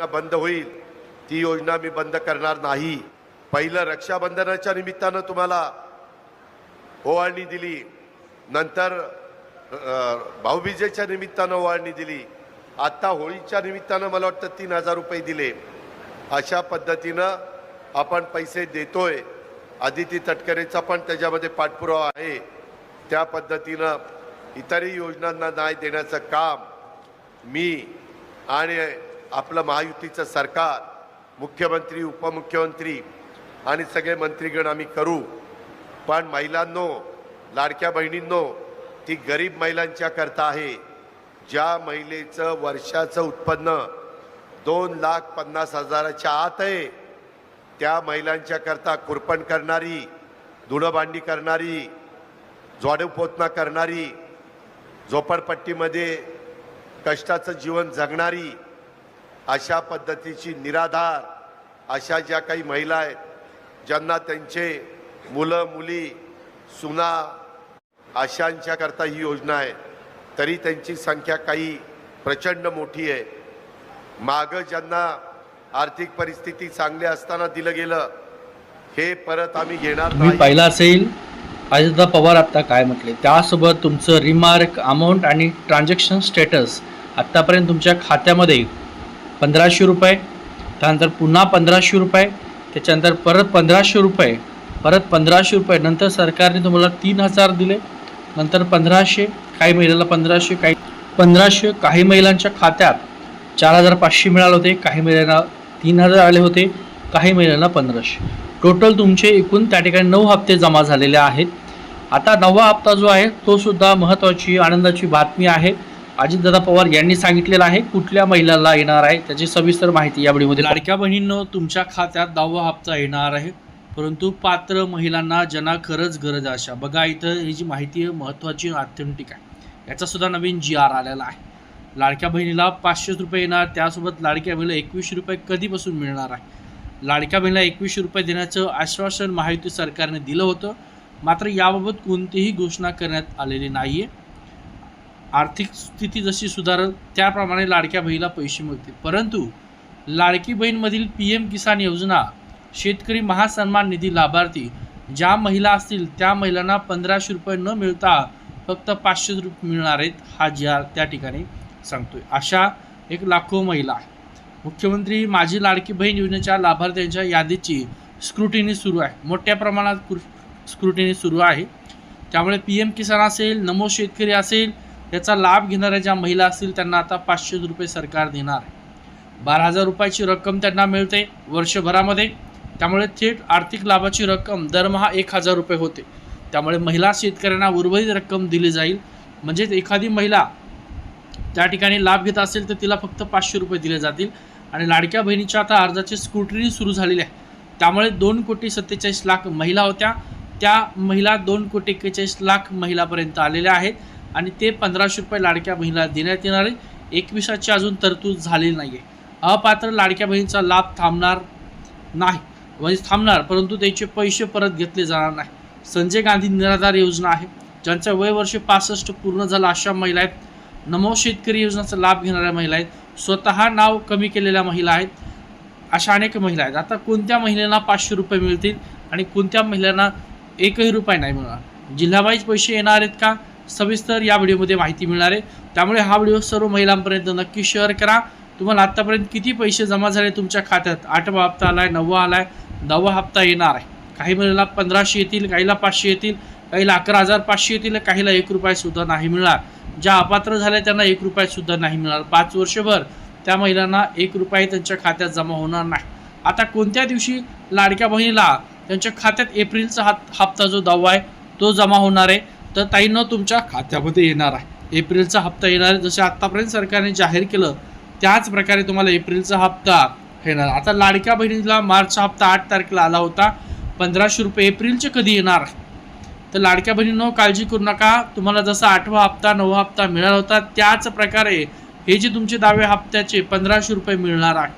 योजना बंद होईल ती योजना मी बंद करणार नाही. पहिलं रक्षाबंधनाच्या निमित्तानं तुम्हाला ओवाळणी दिली. नंतर भाऊबीजेच्या निमित्तानं ओवाळणी दिली. आत्ता होळीच्या निमित्तानं मला वाटतं तीन हजार रुपये दिले. अशा पद्धतीनं आपण पैसे देतोय. आदिती तटकरेचा पण त्याच्यामध्ये पाठपुरावा आहे. त्या पद्धतीनं इतरही योजनांना न्याय देण्याचं काम मी आणि आपलं महायुतीचं सरकार मुख्यमंत्री उपमुख्यमंत्री आणि सगळे मंत्रीगण आम्ही करू. पण महिलांनो लाडक्या बहिणींनो ती गरीब महिलांच्या करता आहे. ज्या महिलेचं वर्षाचं उत्पन्न दोन लाख पन्नास हजाराच्या आत आहे त्या महिलांच्या करता कुरपण करणारी धुणंभांडी करणारी पोतना करणारी झोपडपट्टीमध्ये कष्टाचं जीवन जगणारी अशा पद्धतीची निराधार अशा ज्या काही महिला आहेत ज्यांना त्यांचे मुलं मुली सुना अशांच्या करता ही योजना आहे तरी त्यांची संख्या काही प्रचंड मोठी आहे. मागं ज्यांना आर्थिक परिस्थिती चांगली असताना दिलं गेलं हे परत आम्ही घेणार तुम्ही पाहिलं असेल अजितदा पवार आत्ता काय म्हटले त्यासोबत तुमचं रिमार्क अमाऊंट आणि ट्रान्झॅक्शन स्टेटस आत्तापर्यंत तुमच्या खात्यामध्ये पंधराशे रुपये त्यानंतर पुन्हा पंधराशे रुपये त्याच्यानंतर परत पंधराशे रुपये परत पंधराशे रुपये. नंतर सरकारने तुम्हाला तीन हजार दिले नंतर पंधराशे काही महिलांना पंधराशे काही पंधराशे. काही महिलांच्या खात्यात चार हजार पाचशे मिळाले होते काही महिलांना तीन हजार आले होते काही महिलांना पंधराशे. टोटल तुमचे एकूण त्या ठिकाणी नऊ हप्ते जमा झालेले आहेत. आता नववा हप्ता जो आहे तो सुद्धा महत्त्वाची आनंदाची बातमी आहे. अजितदादा पवार यांनी सांगितलेलं आहे कुठल्या महिलाला येणार आहे त्याची सविस्तर माहिती या व्हिडिओमध्ये लाडक्या बहिणींनो तुमच्या खात्यात दहावा हप्ता येणार आहे परंतु पात्र महिलांना ज्यांना खरंच गरज अशा बघा इथं ही जी माहिती आहे महत्त्वाची आत्यंतिक आहे. याचा सुद्धा नवीन जी आर आलेला आहे. लाडक्या बहिणीला पाचशेच रुपये येणार त्यासोबत लाडक्या बहिणीला एकवीसशे रुपये कधीपासून मिळणार आहे. लाडक्या बहिणीला एकवीसशे रुपये देण्याचं आश्वासन महायुती सरकारने दिलं होतं मात्र याबाबत कोणतीही घोषणा करण्यात आलेली नाही आहे आर्थिक स्थिती जशी सुधारल त्याप्रमाणे लाडक्या बहिणीला पैसे मिळतील. परंतु लाडकी बहीणमधील पी एम किसान योजना शेतकरी महासन्मान निधी लाभार्थी ज्या महिला असतील त्या महिलांना पंधराशे रुपये न मिळता फक्त पाचशे रुपये मिळणार आहेत हा जी त्या ठिकाणी सांगतोय. अशा एक लाखो महिला आहे मुख्यमंत्री माझी लाडकी बहीण योजनेच्या लाभार्थ्यांच्या यादीची स्क्रुटिनी सुरू आहे. मोठ्या प्रमाणात स्क्रुटिनी सुरू आहे. त्यामुळे पी एम किसान असेल नमो शेतकरी असेल याचा लाभ घेणाऱ्या ज्या महिला असतील त्यांना आता पाचशे रुपये सरकार देणार आहे. बारा हजार रुपयाची रक्कम त्यांना मिळते वर्षभरामध्ये. त्यामुळे थेट आर्थिक लाभाची रक्कम दरमहा एक हजार रुपये होते. त्यामुळे महिला शेतकऱ्यांना उर्वरित रक्कम दिली जाईल. म्हणजेच एखादी महिला त्या ठिकाणी लाभ घेत असेल तर तिला फक्त पाचशे रुपये दिले जातील. आणि लाडक्या बहिणीच्या आता अर्जाची स्कूटरी सुरू झालेली आहे. त्यामुळे दोन कोटी सत्तेचाळीस लाख महिला होत्या. त्या महिला दोन कोटी एक्केचाळीस लाख महिलापर्यंत आलेल्या आहेत. आणि ते पंधराशे रुपये लाडक्या बहिणीला देण्यात येणार आहे. एकविसाची अजून तरतूद झालेली नाही आहे अपात्र लाडक्या बहिणीचा लाभ थांबणार नाही. म्हणजे थांबणार परंतु त्याचे पैसे परत घेतले जाणार नाही. संजय गांधी निराधार योजना आहे ज्यांचं वय वर्ष पासष्ट पूर्ण झालं अशा महिला आहेत. नमो शेतकरी योजनेचा लाभ घेणाऱ्या महिला आहेत. स्वतः नाव कमी केलेल्या महिला आहेत. अशा अनेक महिला आहेत. आता कोणत्या महिलांना पाचशे रुपये मिळतील आणि कोणत्या महिलांना एकही रुपये नाही मिळणार? जिल्हावाईज पैसे येणार आहेत का? सविस्तर या व्हिडिओमध्ये माहिती मिळणार आहे. त्यामुळे हा व्हिडिओ सर्व महिलांपर्यंत नक्की शेअर करा. तुम्हाला आत्तापर्यंत किती पैसे जमा झाले तुमच्या खात्यात? आठवा हप्ता आला आहे नववा आला आहे नववा हप्ता येणार आहे. काही महिला पंधराशे येतील काहीला पाचशे येतील काहीला अकरा हजार पाचशे येतील काहीला एक रुपयासुद्धा नाही मिळणार. ज्या अपात्र झाल्या त्यांना एक रुपयासुद्धा नाही मिळणार. पाच वर्षभर त्या महिलांना एक रुपये त्यांच्या खात्यात जमा होणार नाही. आता कोणत्या दिवशी लाडक्या बहिणीला त्यांच्या खात्यात एप्रिलचा हा हप्ता जो दावा आहे तो जमा होणार आहे? तर ताईंना तुमच्या खात्यामध्ये येणार आहे. एप्रिलचा हप्ता येणार आहे. जसे आत्तापर्यंत सरकारने जाहीर केलं त्याच प्रकारे तुम्हाला एप्रिलचा हप्ता येणार आता लाडक्या बहिणीला मार्चचा हप्ता आठ तारखेला आला होता. पंधराशे रुपये एप्रिलचे कधी येणार तर लाडक्या बहिणींनो काळजी करू नका. तुम्हाला जसा आठवा हप्ता नववा हप्ता मिळाला होता त्याच प्रकारे हे जे तुमचे दावे हप्त्याचे पंधराशे रुपये मिळणार आहे.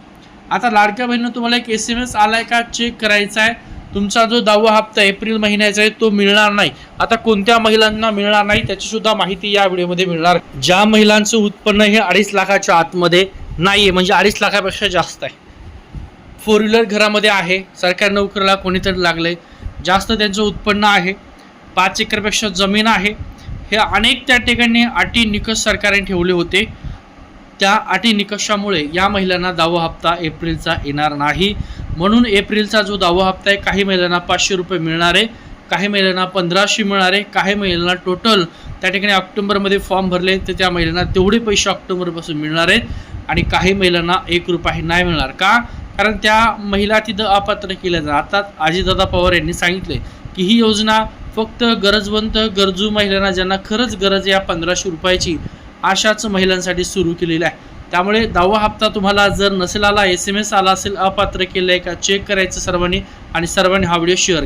आता लाडक्या बहिणीनं तुम्हाला एक एस एम एस आलाय का? चेक करायचा आहे. तुमचा जो दहावा हप्ता एप्रिल महिन्याचा आहे तो मिळणार नाही. आता कोणत्या महिलांना मिळणार नाही त्याची सुद्धा माहिती या व्हिडिओमध्ये मिळणार. ज्या महिलांचं उत्पन्न हे अडीच लाखाच्या आतमध्ये नाही आहे म्हणजे अडीच लाखापेक्षा जास्त आहे. फोर व्हीलर घरामध्ये आहे सरकारी नोकरीला कोणीतरी लागले जास्त त्यांचं उत्पन्न आहे पाच एकरपेक्षा जमीन आहे. हे अनेक त्या ठिकाणी अटी निकष सरकारने ठेवले होते. त्या अटी निकषामुळे या महिलांना दावा हप्ता एप्रिलचा येणार नाही. म्हणून एप्रिलचा जो दहावा हप्ता आहे काही महिलांना पाचशे रुपये मिळणार आहे काही महिलांना पंधराशे मिळणार आहे काही महिलांना टोटल त्या ठिकाणी ऑक्टोबरमध्ये फॉर्म भरले तर त्या महिलांना तेवढे पैसे ऑक्टोबरपासून मिळणार आहेत आणि काही महिलांना एक रुपयाही नाही मिळणार. का? कारण त्या महिला तिथं अपात्र केल्या जातात. अजितदादा पवार यांनी सांगितले की ही योजना फक्त गरजवंत गरजू महिलांना ज्यांना खरंच गरज या पंधराशे रुपयाची अशाच महिलांसाठी सुरू केलेली आहे. त्यामुळे दहावा हप्ता तुम्हाला जर नसेल आला एस एम एस आला असेल अपात्र केलं आहे का चेक करायचं सर्वांनी आणि सर्वांनी हा व्हिडिओ शेअर